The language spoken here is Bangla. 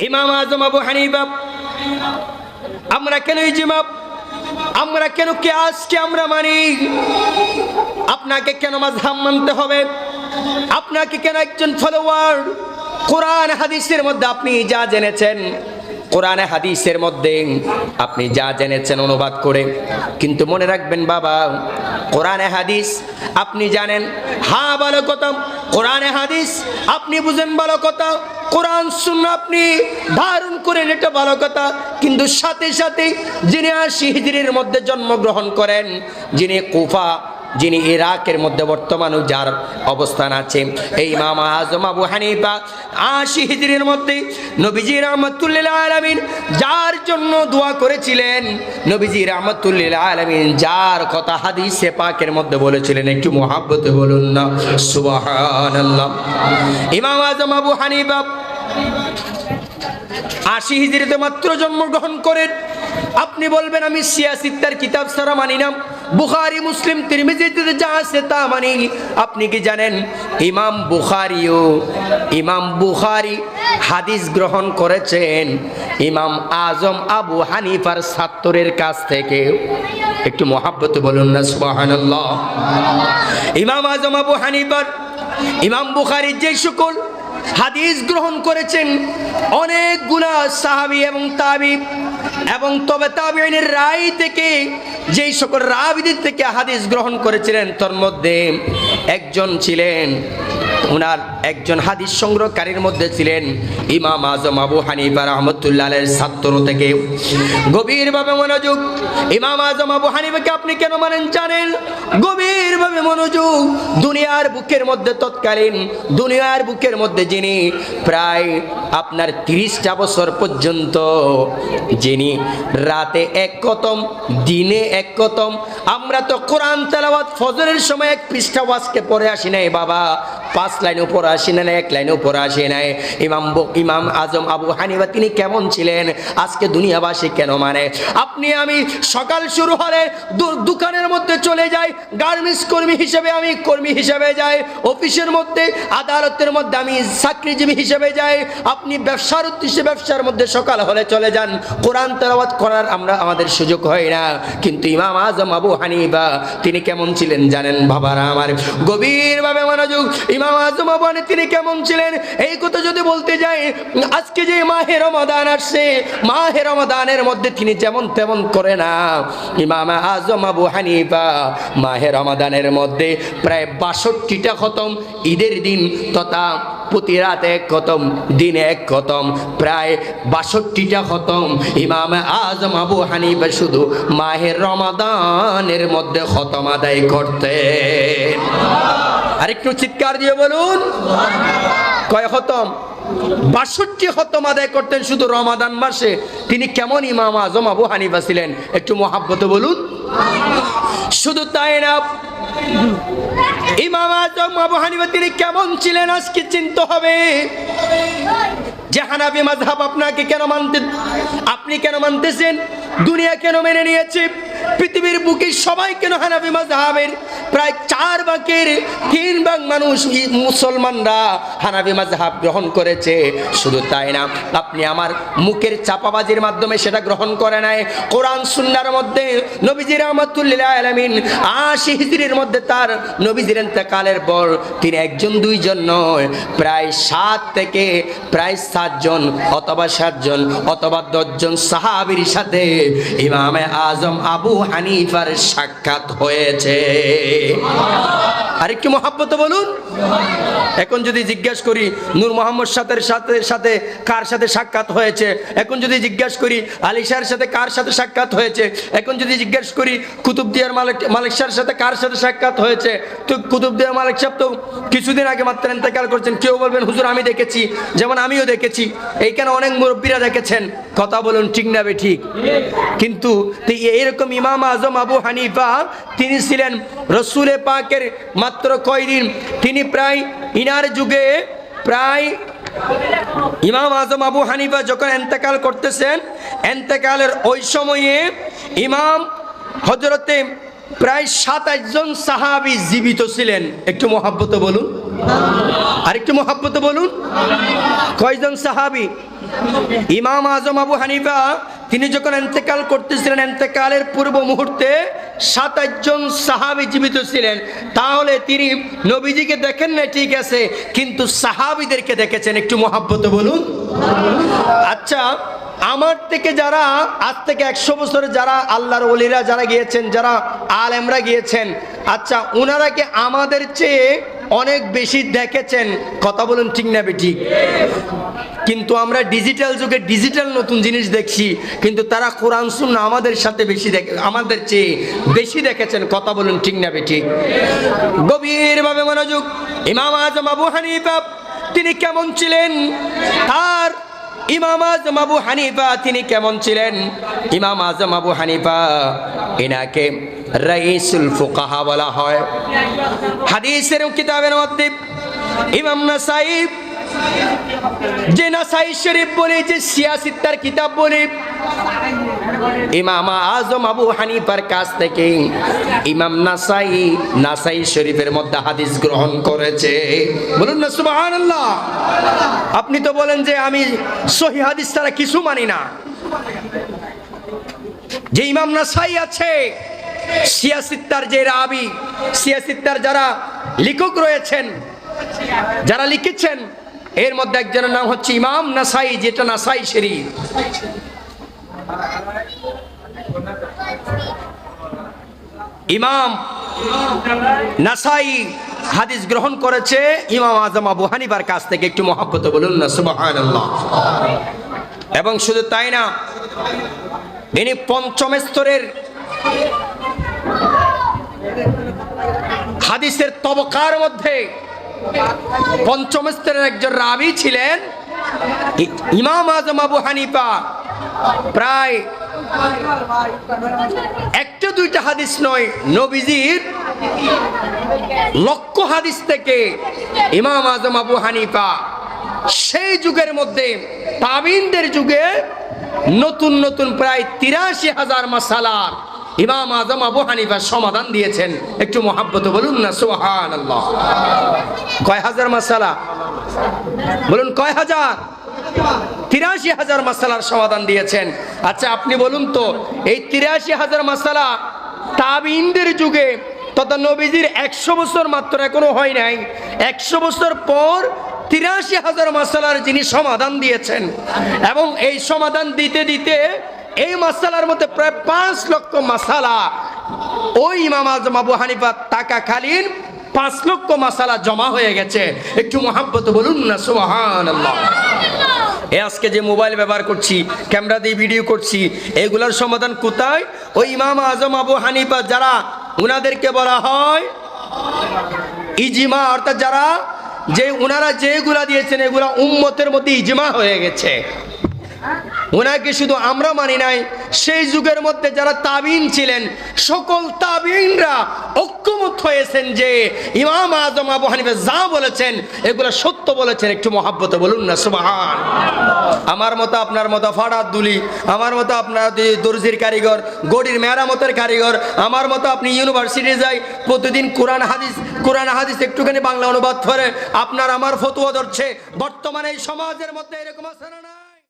ইমাম আজম আবু হানিবাব আমরা কেন ইজিমাব আমরা কেন কে আজকে আমরা মানি? আপনাকে কেন মাঝহাম মানতে হবে? আপনাকে কেন একজন ফলোয়ার কোরআন, হাদিসের মধ্যে আপনি যা জেনেছেন কোরআনে, হাদিসের মধ্যে আপনি যা জেনেছেন অনুবাদ করে। কিন্তু মনে রাখবেন বাবা, কোরআনে, হাদিস আপনি জানেন, হা ভালো কথা, কোরআনে, হাদিস আপনি বুঝেন ভালো কথা, কোরআন শুন আপনি ধারণ করেন এটা ভালো কথা। কিন্তু সাথে সাথে যিনি আশি হিজড়ির মধ্যে জন্মগ্রহণ করেন, যিনি কুফা যিনি ইরাকের মধ্যে বর্তমানে যার অবস্থান আছে। এই ইমাম আজম আবু হানিফা আশি হিজড়ির মধ্যে নবীজি রহমতুল্লাহ আলমিন যার জন্য দোয়া করেছিলেন, নবীজি রহমতুল্লাহ আলমিন যার কথা হাদিসে পাকের মধ্যে বলেছিলেন, একটু মহাব্বতে বলুন না, সুবহানাল্লাহ। ইমাম আজম আবু হানিফা আশি হিজড়িতে মাত্র জন্মগ্রহণ করেন। আপনি বলবেন, আমি সিয়াসিত্তার কিতাব সারা মানি না। বুখারি, মুসলিম তিরমিজিতে যা আছে তা মানি। আপনি কি জানেন, ইমাম বুখারিও, ইমাম বুখারি হাদিস গ্রহণ করেছেন। ইমাম আজম আবু হানিফার ছাত্রের কাছ থেকে। একটু মহাব্বত বলুন না, সুবহানাল্লাহ। ইমাম আজম আবু হানিফার, ইমাম বুখারির যে সকল হাদিস গ্রহণ করেছেন অনেকগুলা সাহাবি এবং তাবি, এবং তবে তাবিনের রায় থেকে, যেই সকল রাবিদের থেকে হাদিস গ্রহণ করেছিলেন, তোর মধ্যে একজন ছিলেন ওনার একজন হাদিস সংগ্রহকারীর মধ্যে ছিলেন ইমাম আজম আবু হানিফা রহমতুল্লাহ ছাত্র থেকে। গভীরভাবে মনোযোগ ইমাম আজম আবু হানিফাকে আপনি কেন মানেন জানেন? গভীরভাবে মনোযোগ দুনিয়ার বুকের মধ্যে তৎকালীন দুনিয়ার বুকের মধ্যে যিনি প্রায় আপনার তিরিশটা বছর পর্যন্ত যিনি রাতে এক কতম দিনে এক কতম আমরা তো কোরআন তেলাওয়াত ফজরের সময় এক পৃষ্ঠা ওয়াজকে পড়ে আসি নাই, বাবা। পাঁচ লাইন উপর আসি না, এক লাইন উপর আসে নাই ইমাম ইমাম আজম আবু হানিফা, তিনি কেমন ছিলেন? আজকে দুনিয়াবাসী কেন মানে? আপনি আমি সকাল শুরু হলে দোকানের মধ্যে চলে যাই, গার্মেন্টস কর্মী হিসেবে আমি কর্মী হিসেবে যাই, অফিসের মধ্যে, আদালতের মধ্যে আমি চাকরিজীবী হিসেবে যাই, আপনি ব্যবসার উদ্দেশ্যে ব্যবসার মধ্যে সকাল হলে চলে যান, কোরআন তেলাওয়াত করার আমরা আমাদের সুযোগ হয় না। কিন্তু ইমাম আজম আবু হানিফা, তিনি কেমন ছিলেন জানেন বাবারা আমার? গভীরভাবে মনোযোগ, ইমাম আজম আবু তিনি কেমন ছিলেন? এই কথা যদি বলতে যাই, আজকে যে মাহে রমাদান আসছে, মাহে রমাদানের মধ্যে তিনি যেমন তেমন করে না। ইমাম আজম আবু হানিফা, মাহে রমাদানের মধ্যে প্রায় বাষট্টিটা খতম, ঈদের দিন তথা প্রতি রাতে এক খতম, দিনে এক খতম, প্রায় বাষট্টিটা খতম। ইমাম আজম আবু হানিফা শুধু মাহের রমাদানের মধ্যে খতম আদায় করতেন। আরেকটু চিৎকার দিয়ে বলুন। কয় খতম? বাষট্টি খতম আদায় করতেন শুধু রমাদান মাসে। তিনি কেমন ইমাম আজম আবু হানিফা ছিলেন? একটু মহাব্বত বলুন। শুধু তাই না, ইমাম আজম আবু হানিফা তিনি কেমন ছিলেন আজকে চিনতে হবে। যে হানাবি মাযহাব আপনাকে কেন মানতে আপনি কেন মানতেছেন? দুনিয়া কেন মেনে নিয়েছে? পৃথিবীর বুকে সবাই কেন হানাবি মাযহাবের? প্রায় চার ভাগের তিন ভাগ মানুষ মুসলমানরা হানাবি মাযহাব গ্রহণ করেছে। শুধু তাই না, আপনি আমার মুখের চাপাবাজির মাধ্যমে সেটা গ্রহণ করে নাই। কোরআন, সুন্নার মধ্যে নবীজির রহমতুল্লাহ আলামিন আশি হিজরির মধ্যে তার নবীজির ইন্তেকালের পর তিনি একজন, দুইজন নয়, প্রায় সাত থেকে প্রায় সাতজন অথবা সাতজন অথবা দশজন সাহাবীর সাথে ইমামে আজম আবু হানিফার সাক্ষাৎ হয়েছে। আরেকটি মহাব্বত বলুন। এখন যদি জিজ্ঞাসা করি, নূর মোহাম্মদ সাথের সাথে সাথে কার সাথে সাক্ষাৎ হয়েছে? এখন যদি জিজ্ঞাসা করি আলিশার সাথে কার সাথে সাক্ষাৎ হয়েছে? এখন যদি জিজ্ঞাসা করি কুতুবদিয়ার মালিক মালিক শাহর সাথে কার সাথে সাক্ষাৎ হয়েছে? তো কুতুবদিয়ার মালিক সাহেব তো কিছুদিন আগে মাত্র ইন্তেকাল করছেন। কেউ বলবেন, হুজুর, আমি দেখেছি। যেমন আমিও দেখেছি। এইখানে অনেক মুরব্বীরা দেখেছেন। কথা বলুন, ঠিক না ঠিক? কিন্তু তো এরকম ইমাম আজম আবু হানিফা, তিনি ছিলেন রসুলে পাকের মাত্র কয়দিন তিনি প্রায় ইনার যুগে প্রায় ইমাম আজম আবু হানিফা যখন এন্তেকাল করতেছেন, এন্তেকালের ওই সময়ে ইমাম হজরতে প্রায় সাতাশ জন সাহাবি জীবিত ছিলেন। একটু মহাব্বত বলুন। আর একটু মহাব্বত বলুন। কয়জন সাহাবি? ইমাম আজম আবু হানিফা, তিনি যখন এন্তেকাল করতেছিলেন, এন্তেকালের পূর্ব মুহূর্তে সাতাশ জন সাহাবি জীবিত ছিলেন। তাহলে তিনি নবীজিকে দেখেন না ঠিক আছে, কিন্তু সাহাবিদেরকে দেখেছেন। একটু মহাব্বত বলুন। আচ্ছা আমার থেকে যারা, আজ থেকে একশো বছরে যারা আল্লাহর ওলিরা যারা গিয়েছেন, যারা আলেমরা গিয়েছেন আচ্ছা ওনারা কি আমাদের চেয়ে অনেক বেশি দেখেছেন, কথা বলুন ঠিক না ঠিক কিন্তু আমরা ডিজিটাল যুগে ডিজিটাল নতুন জিনিস দেখছি, কিন্তু তারা কোরআন শুনে আমাদের সাথে বেশি দেখে, আমাদের চেয়ে বেশি দেখেছেন, কথা বলুন ঠিক না ঠিক গভীরভাবে মনোযোগ, ইমাম আজম আবু হানিফা, তিনি কেমন ছিলেন? তার ইমাম আজম আবু হানিফা, তিনি কেমন ছিলেন? ইমাম আজম আবু হানিফা, এনাকে রাইসুল ফুকাহা বলা হয়। হাদিসের কিতাবের মধ্যে ইমাম নাসাইব যে নাসাই শরীফ বলে, যে সিয়াসিত্তার কিতাব বলে, ইমাম আজম আবু হানিফার কাছ থেকে ইমাম নাসাই নাসাই শরীফের মধ্যে হাদিস গ্রহণ করেছে। বলুন না, সুবহানাল্লাহ। আপনি তো বলেন যে আমি সহি হাদিস ছাড়া কিছু মানি না। যে ইমাম নাসাই আছে সিয়াসিত্তার যে রাবি, সিয়াসিত্তার যারা লেখক রয়েছেন, যারা লিখেছেন, এর মধ্যে একজনের নাম হচ্ছে ইমাম নাসাই, যেটা নাসাই শরীফ। ইমাম নাসাই হাদিস গ্রহণ করেছে, ইমাম আজম আবু হানিফার কাছ থেকে, একটু মহাব্বত বলুন না এবং শুধু তাই না, ইনি পঞ্চম স্তরের হাদিসের তবকার মধ্যে পঞ্চম স্তরের একজন রাবি ছিলেন। ইমাম আজম আবু হানিফা। প্রায় একটা দুইটা হাদিস নয়, নবীজির লক্ষ হাদিস থেকে ইমাম আজম আবু হানিফা। সেই যুগের মধ্যে তাবিনদের যুগে নতুন নতুন প্রায় তিরাশি হাজার মাসালার ইমাম আজম আবু হানিফা সমাধান দিয়েছেন। একটু মহাব্বত বলুন না সোহান আল্লাহ কয় হাজার মাসালা? বলুন, কয় হাজার? তিরাশি হাজার মাসালার সমাধান দিয়েছেন। আচ্ছা আপনি বলুন তো, এই তিরাশি হাজার মাসালা তাবিনদের যুগে তথা নবীজির একশো বছর মাত্র এখনও হয় নাই। একশো বছর পর তিরাশি হাজার মাসালার যিনি সমাধান দিয়েছেন, এবং এই সমাধান দিতে দিতে এই মাসালার মধ্যে প্রায় পাঁচ লক্ষ মাসালা। ওই ইমাম আজম আবু হানিফা টাকাকালীন পাঁচ লক্ষ মাসালা জমা হয়ে গেছে। একটু মহাব্বত বলুন না আল্লাহ এ আজকে যে মোবাইল ব্যবহার করছি, ক্যামেরা দিয়ে ভিডিও করছি, এগুলোর সমাধান কোথায়? ওই ইমাম আজম আবু হানিফা যারা, উনাদেরকে বলা হয় ইজিমা, অর্থাৎ যারা, যে উনারা যেগুলা দিয়েছেন, এগুলা উম্মতের মধ্যে ইজমা হয়ে গেছে। ওনাকে শুধু আমরা মানি নাই, সেই যুগের মধ্যে যারা তাবিন ছিলেন, সকল তাবিনরা ঐক্যমত হয়েছেন যে ইমাম আজম আবু হানিফা যা বলেছেন, এগুলো সত্য বলেছেন, একটু মহাব্বত বলুন না, সুবাহান আমার মতো আপনার মতো ফাড়ার দুলি, আমার মতো আপনার দর্জির কারিগর, গড়ির মেরামতের কারিগর, আমার মতো আপনি ইউনিভার্সিটি যাই, প্রতিদিন কোরআন হাদিস কোরআন হাদিস একটুখানি বাংলা অনুবাদ করে, আপনার আমার ফতুয়া ধরছে, বর্তমানে এই সমাজের মধ্যে এরকম আছে না?